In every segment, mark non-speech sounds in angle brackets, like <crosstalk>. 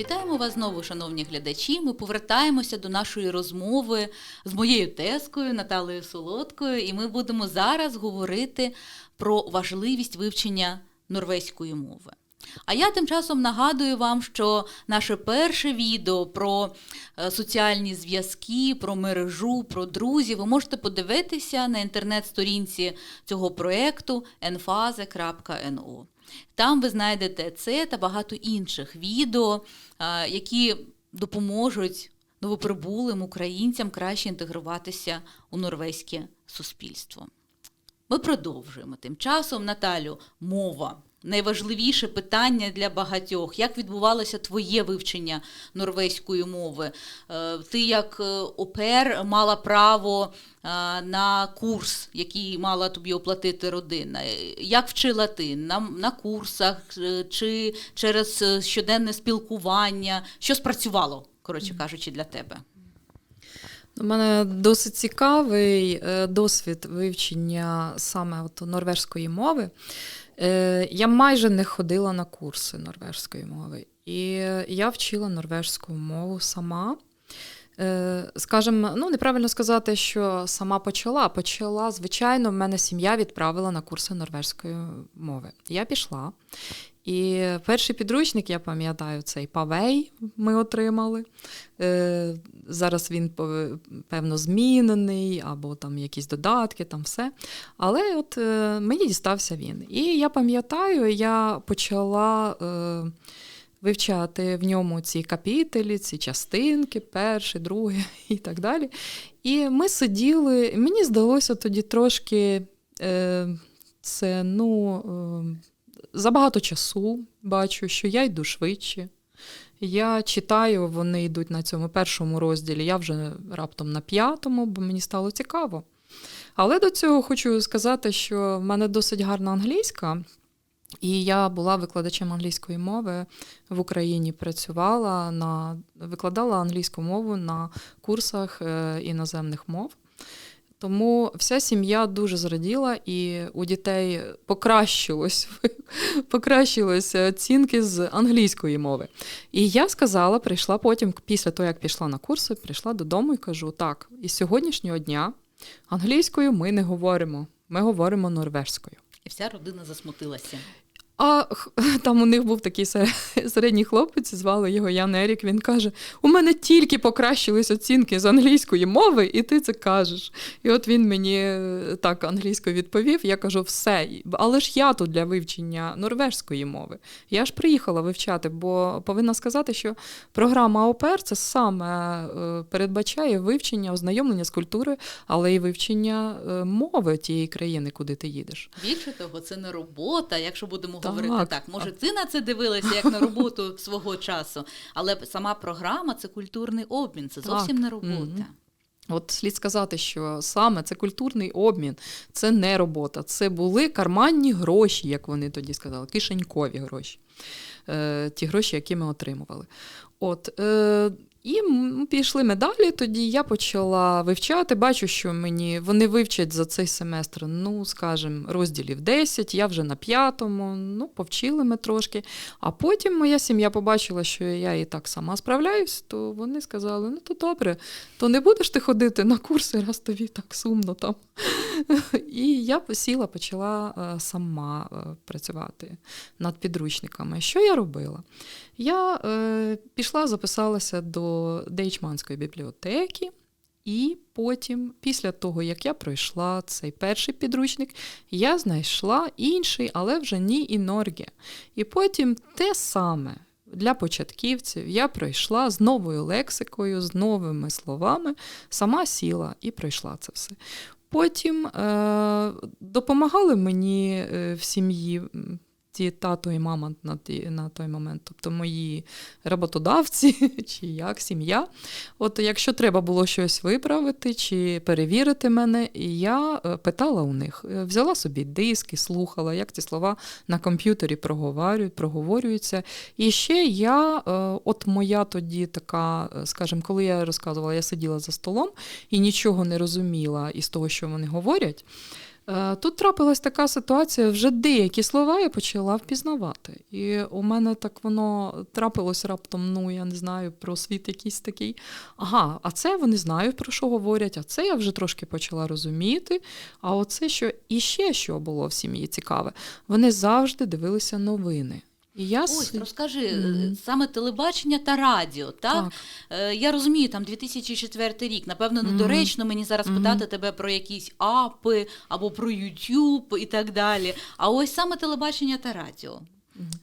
Вітаємо вас знову, шановні глядачі. Ми повертаємося до нашої розмови з моєю тескою Наталею Солодкою, і ми будемо зараз говорити про важливість вивчення норвезької мови. А я тим часом нагадую вам, що наше перше відео про е, соціальні зв'язки, про мережу, про друзів ви можете подивитися на інтернет-сторінці цього проєкту enfaze.no. Там ви знайдете це та багато інших відео, які допоможуть новоприбулим українцям краще інтегруватися у норвезьке суспільство. Ми продовжуємо тим часом, Наталю, мова. Найважливіше питання для багатьох. Як відбувалося твоє вивчення норвезької мови? Е, Ти як опер мала право е, на курс, який мала тобі оплатити родина. Як вчила ти? На, на курсах е, чи через щоденне спілкування? Що спрацювало, коротше кажучи, для тебе? У мене досить цікавий досвід вивчення саме от норвежської мови. Е, Я майже не ходила на курси норвежської мови, і я вчила норвежську мову сама. Е, Скажем, ну неправильно сказати, що сама почала. Почала, звичайно, в мене сім'я відправила на курси норвежської мови. Я пішла. І перший підручник, я пам'ятаю, цей Павей ми отримали. Е, Зараз він певно змінений, або там якісь додатки, там все. Але от е, мені дістався він. І я пам'ятаю, я почала е, вивчати в ньому ці капітелі, ці частинки, перший, другий <laughs> і так далі. І ми сиділи, мені здалося тоді трошки це, ну. Забагато часу бачу, що я йду швидше. Я читаю, вони йдуть на цьому першому розділі, я вже раптом на п'ятому, бо мені стало цікаво. Але до цього хочу сказати, що в мене досить гарна англійська, і я була викладачем англійської мови в Україні, працювала на викладала англійську мову на курсах е, іноземних мов. Тому вся сім'я дуже зраділа, і у дітей покращилось, <laughs> покращились оцінки з англійської мови. І я сказала, прийшла потім, після того, як пішла на курси, прийшла додому і кажу: так, із сьогоднішнього дня англійською ми не говоримо, ми говоримо норвежською. І вся родина засмутилася. А <laughs> там у них був такий <laughs> середній хлопець, звали його Ян Ерік. Він каже: У мене тільки покращились оцінки з англійської мови, і ти це кажеш. І от він мені е, так англійською відповів. Я кажу, все, але ж я тут для вивчення норвежської мови. Я ж приїхала вивчати, бо повинна сказати, що програма ОПР це саме е, передбачає вивчення, ознайомлення з культурою, але й вивчення е, мови тієї країни, куди ти їдеш. Більше того, це не робота, якщо будемо. Говорити так. Може, ти на це дивилася як на роботу <laughs> свого часу, але сама програма це культурний обмін, це Так. зовсім не робота. Мгм. От слід сказати, що саме це культурний обмін, це не робота. Це були карманні гроші, як вони тоді сказали, кишенькові гроші. Е, ті гроші, які ми отримували. От, е, і пішли ми далі. Тоді я почала вивчати. Бачу, що мені вони вивчать за цей семестр, ну, скажімо, розділів 10, я вже на п'ятому, ну, повчили ми трошки. А потім моя сім'я побачила, що я і так сама справляюсь, то вони сказали: ну то добре, то не будеш ти ходити на курси, раз тобі так сумно там. <laughs> І я сіла, почала е, сама е, працювати над підручниками. Що я робила? Я е, пішла, записалася до Дейчманської бібліотеки. І потім, після того, як я пройшла цей перший підручник, я знайшла інший, але вже ні і Норге. І потім те саме для початківців я пройшла з новою лексикою, з новими словами, сама сіла і пройшла це все. Потім е, допомагали мені е, в сім'ї м, тато і мама на, ті, на той момент, тобто мої роботодавці <laughs> чи як сім'я. От якщо треба було щось виправити чи перевірити мене, я е, питала у них, Е, взяла собі диски, слухала, як ці слова на комп'ютері проговорюють, проговорюються. І ще я, е, от моя тоді така, скажімо, коли я розказувала, я сиділа за столом і нічого не розуміла із того, що вони говорять. Е, Тут трапилась така ситуація, вже деякі слова я почала впізнавати. І у мене так воно трапилось раптом, ну я не знаю, про світ якийсь такий. Ага, а це вони знають, про що говорять, а це я вже трошки почала розуміти. А оце що і ще що було в сім'ї цікаве, вони завжди дивилися новини. І я Ось розкажи mm. Саме телебачення та радіо. Так? Так. Е, Я розумію, там 2004 рік. Напевно, недоречно мені зараз mm. питати тебе про якісь апи або про YouTube і так далі. А ось саме телебачення та радіо.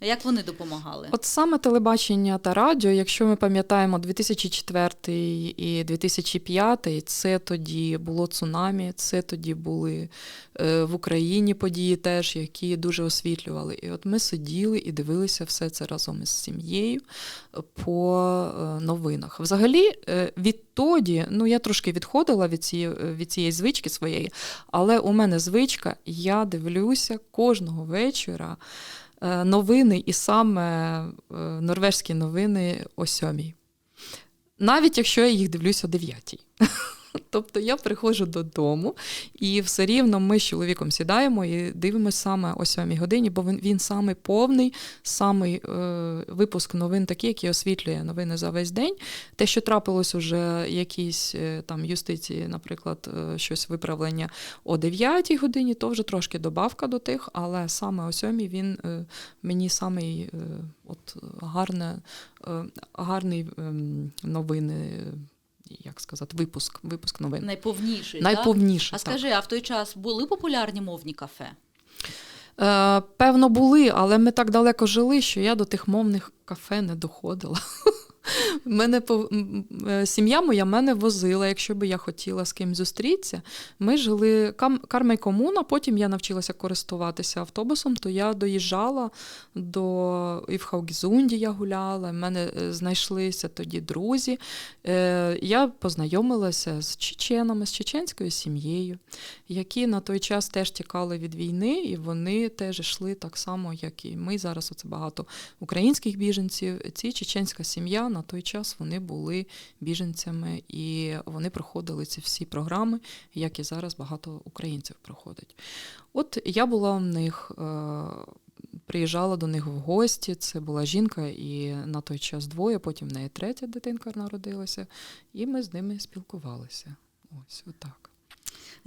Як вони допомагали? От саме телебачення та радіо, якщо ми пам'ятаємо 2004 і 2005, це тоді було цунамі, це тоді були е, в Україні події теж, які дуже освітлювали. І от ми сиділи і дивилися все це разом із сім'єю по е, новинах. Взагалі, е, відтоді, ну я трошки відходила від цієї, від цієї звички своєї, але у мене звичка, я дивлюся кожного вечора е, новини, і саме е, норвежські новини о сьомій. Навіть якщо я їх дивлюсь о дев'ятій. <laughs> Тобто я приходжу додому, і все рівно ми з чоловіком сідаємо і дивимося саме о сьомій годині, бо він, він самий повний, самий е, випуск новин такий, який освітлює новини за весь день. Те, що трапилось уже якісь е, там юстиції, наприклад, е, щось виправлення о 9 годині, то вже трошки добавка до тих, але саме о 7 він е, мені самий е, от, гарне, е, гарний ем, новини, як сказати, випуск, випуск новин. Найповніший. так? Найповніше. А так. скажи, а в той час були популярні мовні кафе? Е, певно, були, але ми так далеко жили, що я до тих мовних кафе не доходила. Мене е, сім'я моя мене возила, якщо би я хотіла з ким зустрітися. Ми жили Кармей комуна, потім я навчилася користуватися автобусом, то я доїжджала до і в Хаугізунді я гуляла. в мене е, знайшлися тоді друзі. Е, Я познайомилася з чеченами, з чеченською сім'єю, які на той час теж тікали від війни, і вони теж йшли так само, як і ми. Зараз оце багато українських біженців. Ці чеченська сім'я на той час вони були біженцями і вони проходили ці всі програми, як і зараз багато українців проходить. От я була у них. е, Приїжджала до них в гості, це була жінка, і на той час двоє, потім в неї третя дитинка народилася, і ми з ними спілкувалися. Ось отак.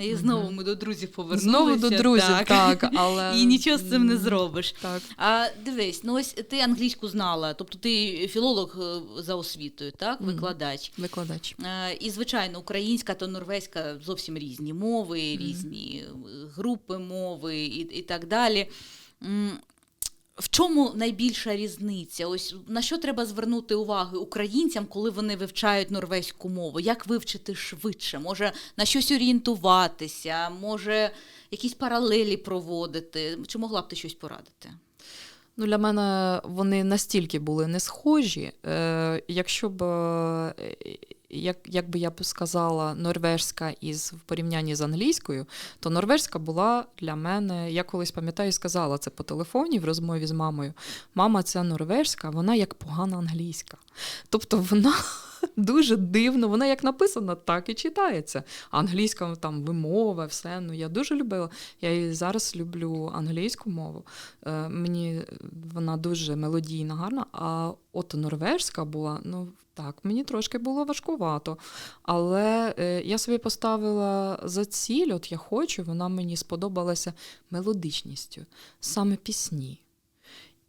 І знову ми до друзів повернулися. Знову до друзів, так, <laughs> але І нічого з цим не зробиш. Так. А дивись, ну ось ти англійську знала, тобто ти філолог е, за освітою, так, викладач. Викладач. А, І, звичайно, українська та норвезька зовсім різні мови, різні е, групи мови і, і так далі. В чому найбільша різниця? Ось на що треба звернути увагу українцям, коли вони вивчають норвезьку мову? Як вивчити швидше? Може на щось орієнтуватися, може якісь паралелі проводити? Чи могла б ти щось порадити? Ну, для мене вони настільки були не схожі. Е, якщо б, е, як, як би я б сказала, норвежська із в порівнянні з англійською, то норвежська була для мене, я колись пам'ятаю, сказала це по телефоні в розмові з мамою. Мама, це норвежська, вона як погана англійська. Тобто вона <laughs> дуже дивно, вона як написана, так і читається. Англійська там вимова, все. Ну я дуже любила. Я і зараз люблю англійську мову. Е, мені вона дуже мелодійна, гарна. А от норвежська була, ну так, мені трошки було важкувато. Але е, я собі поставила за ціль, от я хочу, вона мені сподобалася мелодичністю, саме пісні.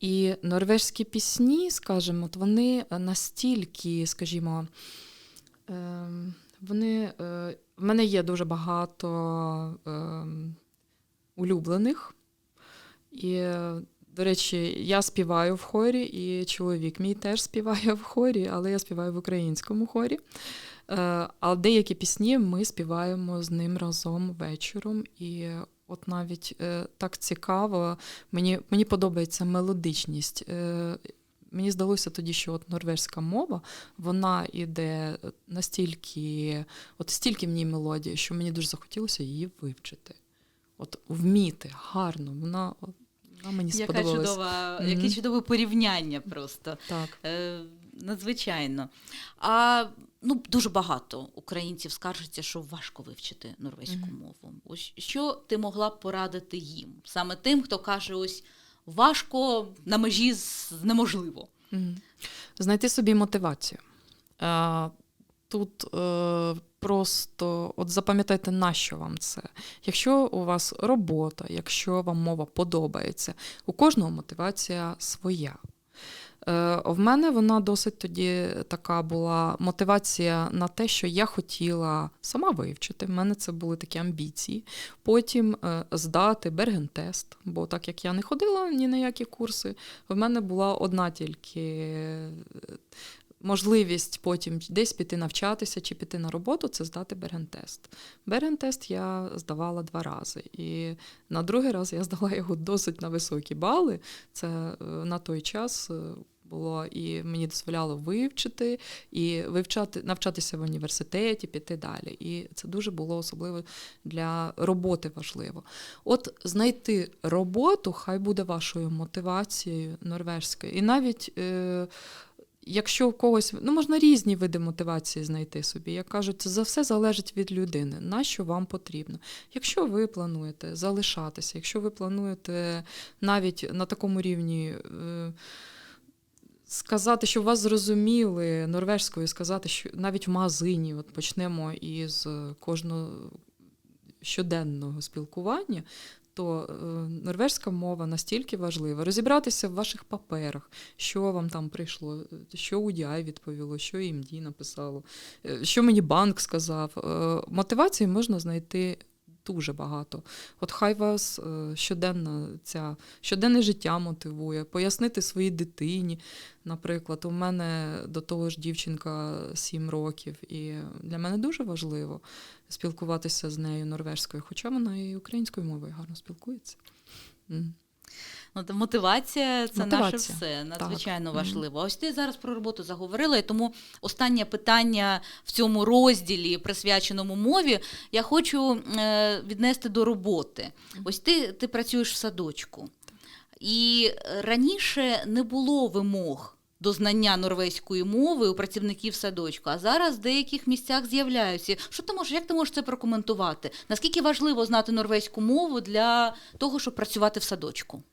І норвежські пісні, скажімо, от вони настільки, скажімо, е, вони, е, в мене є дуже багато е, улюблених. І, е, до речі, я співаю в хорі, і чоловік мій теж співає в хорі, але я співаю в українському хорі. Е, А деякі пісні ми співаємо з ним разом вечором. І от навіть е, так цікаво, мені, мені подобається мелодичність. Е, Мені здалося тоді, що от норвежська мова, вона іде настільки, от стільки в ній мелодії, що мені дуже захотілося її вивчити. От вміти гарно, вона, вона мені Яка сподобалась. чудова, Мгм. яке чудове порівняння просто. Так. Е, надзвичайно. А ну, дуже багато українців скаржаться, що важко вивчити норвезьку Мгм. мову. Ось що ти могла б порадити їм? Саме тим, хто каже, ось важко на межі з неможливо. Мгм. Знайти собі мотивацію. Е, Тут е, просто от запам'ятайте, на що вам це. Якщо у вас робота, якщо вам мова подобається, у кожного мотивація своя. Е, В мене вона досить тоді така була мотивація на те, що я хотіла сама вивчити. В мене це були такі амбіції. Потім е, здати Берген-тест, бо так як я не ходила ні на які курси, в мене була одна тільки можливість потім десь піти навчатися чи піти на роботу, це здати Берген-тест. Берген-тест я здавала два рази. І на другий раз я <laughs> здала його досить на високі бали. Це е, на той час. е, Було і мені дозволяло вивчити, і вивчати, навчатися в університеті, піти далі. І це дуже було особливо для роботи важливо. От знайти роботу, хай буде вашою мотивацією норвежською. І навіть е, якщо у когось, ну можна різні види мотивації знайти собі. Як кажуть, це за все залежить від людини, на що вам потрібно. Якщо ви плануєте залишатися, якщо ви плануєте навіть на такому рівні. Е, Сказати, що вас зрозуміли норвежською, сказати, що навіть в магазині, от почнемо із кожного щоденного спілкування, то е, норвежська мова настільки важлива. Розібратися в ваших паперах, що вам там прийшло, е, що УДІ відповіло, що ІМД написало, е, що мені банк сказав. Мотивації можна знайти. Дуже багато. От хай вас е, щоденна ця щоденне життя мотивує, пояснити своїй дитині. Наприклад, у мене до того ж дівчинка 7 років, і для мене дуже важливо спілкуватися з нею норвежською, хоча вона і українською мовою гарно спілкується. Ну, мотивація це наше все надзвичайно Мгм. важливо. Ось ти зараз про роботу заговорила, і тому останнє питання в цьому розділі, присвяченому мові, я хочу е, віднести до роботи. Ось ти, ти працюєш в садочку, і раніше не було вимог. До знання норвезької мови у працівників садочку, а зараз в деяких місцях з'являються. Що ти можеш, як ти можеш це прокоментувати? Наскільки важливо знати норвезьку мову для того, щоб працювати в садочку?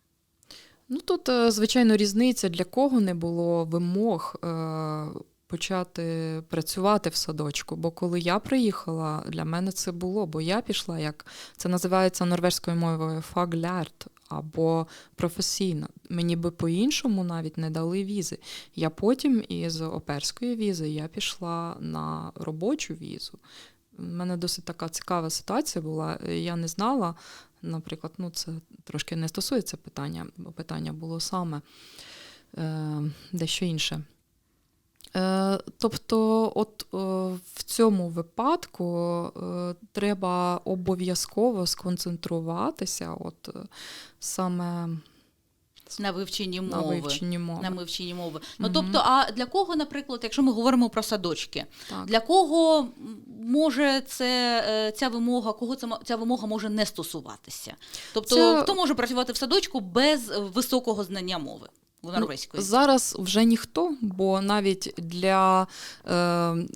Ну тут, е, звичайно, різниця для кого не було вимог е, почати працювати в садочку. Бо коли я приїхала, для мене це було, бо я пішла, як це називається норвежською мовою фаглярт або професійна. Мені би по-іншому навіть не дали візи. Я потім із оперської візи я пішла на робочу візу. У мене досить така цікава ситуація була. Я не знала, наприклад, ну це трошки не стосується питання, бо питання було саме е, дещо інше. Е, тобто, от е, в цьому випадку е, треба обов'язково сконцентруватися, от е, саме На вивченні на вивченні мови. На вивченні мови. Ну тобто, а для кого, наприклад, якщо ми говоримо про садочки, Так. для кого може це е, ця вимога, кого це ця вимога може не стосуватися? Тобто, Це- хто може працювати в садочку без високого знання мови норвезької? Зараз вже ніхто, бо навіть для е,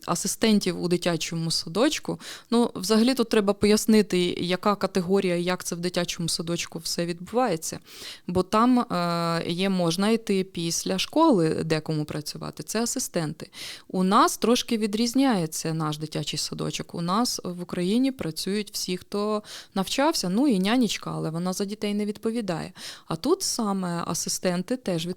асистентів у дитячому садочку, ну, взагалі тут треба пояснити, яка категорія, як це в дитячому садочку все відбувається. Бо там е, є можна йти після школи декому працювати. Це асистенти. У нас трошки відрізняється наш дитячий садочок. У нас в Україні працюють всі, хто навчався, ну і нянечка, але вона за дітей не відповідає. А тут саме асистенти теж відповідають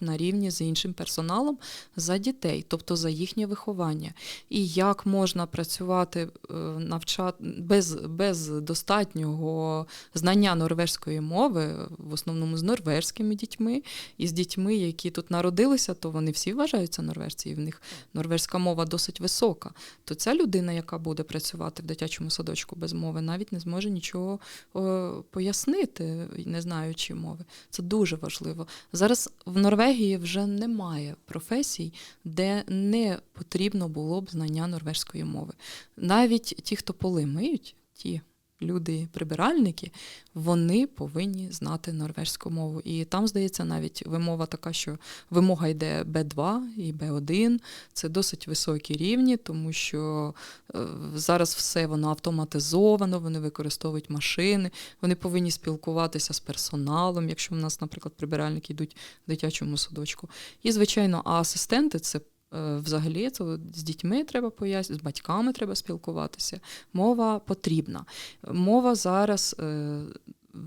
на рівні з іншим персоналом за дітей, тобто за їхнє виховання. І як можна працювати е, навчати без, без достатнього знання норвежської мови, в основному з норвежськими дітьми, і з дітьми, які тут народилися, то вони всі вважаються норвежці, і в них норвежська мова досить висока. То ця людина, яка буде працювати в дитячому садочку без мови, навіть не зможе нічого е, пояснити, не знаючи мови. Це дуже важливо. Зараз в Норвегії вже немає професій, де не потрібно було б знання норвежської мови. Навіть ті, хто поли миють, ті люди-прибиральники, вони повинні знати норвежську мову. І там, здається, навіть вимова така, що вимога йде Б2 і Б1. Це досить високі рівні, тому що е, зараз все воно автоматизовано, вони використовують машини, вони повинні спілкуватися з персоналом, якщо в нас, наприклад, прибиральники йдуть в дитячому садочку. І, звичайно, асистенти це. Е, Взагалі, от з дітьми треба пояснювати, з батьками треба спілкуватися. Мова потрібна. Мова зараз е,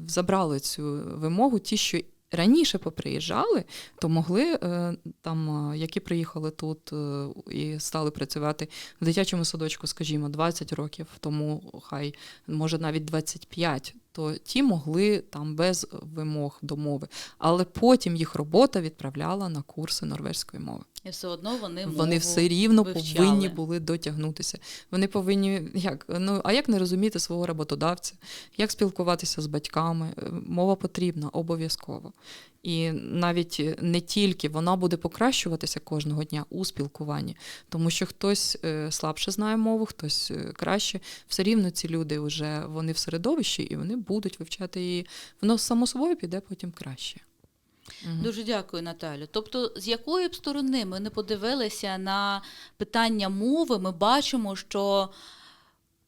забрали цю вимогу. Ті, що раніше поприїжджали, то могли е, там, які приїхали тут і стали працювати в дитячому садочку, скажімо, 20 років тому, хай може навіть 25, то ті могли там без вимог до мови. Але потім їх робота відправляла на курси норвезької мови. І все одно вони мову Вони все рівно вивчали. повинні були дотягнутися. Вони повинні як ну а як не розуміти свого роботодавця, як спілкуватися з батьками? Е, Мова потрібна обов'язково. І навіть не тільки вона буде покращуватися кожного дня у спілкуванні, тому що хтось е, слабше знає мову, хтось е, краще. Все рівно ці люди вже вони в середовищі і вони будуть вивчати її. Воно само собою піде потім краще. Мгм. Дуже дякую, Наталю. Тобто, з якої б сторони ми не подивилися на питання мови, ми бачимо, що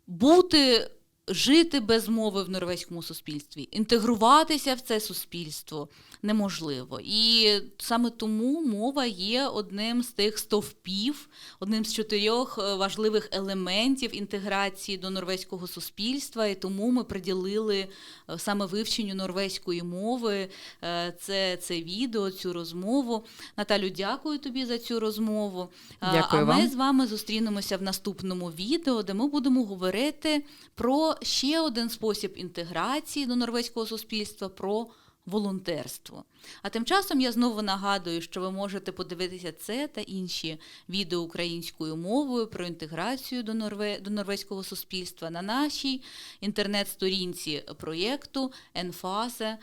бути, жити без мови в норвезькому суспільстві, інтегруватися в це суспільство неможливо. І саме тому мова є одним з тих стовпів, одним з чотирьох е, важливих елементів інтеграції до норвезького суспільства. І тому ми приділили е, саме вивченню норвезької мови е, це, це відео, цю розмову. Наталю, дякую тобі за цю розмову. Дякую а ми вам. з вами зустрінемося в наступному відео, де ми будемо говорити про ще один спосіб інтеграції до норвезького суспільства. про Волонтерство. А тим часом я знову нагадую, що ви можете подивитися це та інші відео українською мовою про інтеграцію до, норве... до норвезького суспільства на нашій інтернет-сторінці проєкту enfase.no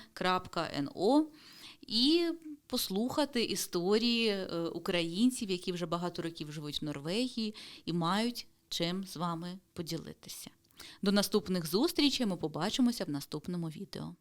і послухати історії е, українців, які вже багато років живуть в Норвегії і мають чим з вами поділитися. До наступних зустрічей ми побачимося в наступному відео.